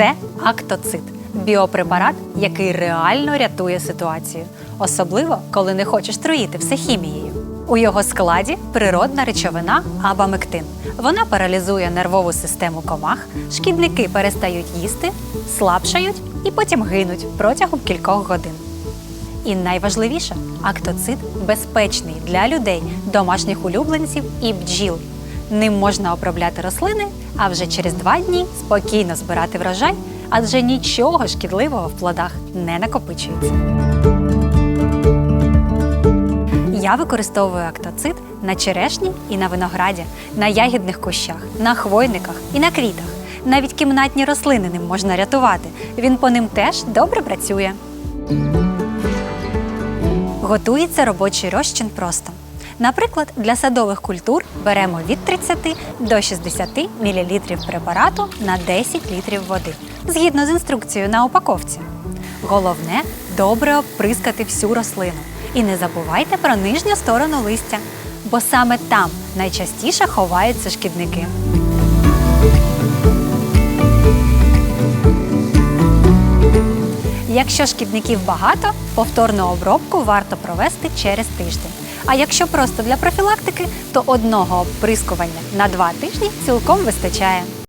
Це актоцит біопрепарат, який реально рятує ситуацію, особливо коли не хочеш труїти все хімією. У його складі природна речовина абамектин. Вона паралізує нервову систему комах, шкідники перестають їсти, слабшають і потім гинуть протягом кількох годин. І найважливіше, актоцит безпечний для людей, домашніх улюбленців і бджіл. Ним можна обробляти рослини, а вже через два дні спокійно збирати врожай, адже нічого шкідливого в плодах не накопичується. Я використовую актоцит на черешні і на винограді, на ягідних кущах, на хвойниках і на квітах. Навіть кімнатні рослини ним можна рятувати. Він по ним теж добре працює. Готується робочий розчин просто. Наприклад, для садових культур беремо від 30 до 60 мл препарату на 10 літрів води, згідно з інструкцією на упаковці. Головне добре обприскати всю рослину. І не забувайте про нижню сторону листя, бо саме там найчастіше ховаються шкідники. Якщо шкідників багато, повторну обробку варто провести через тиждень. А якщо просто для профілактики, то одного оприскування на два тижні цілком вистачає.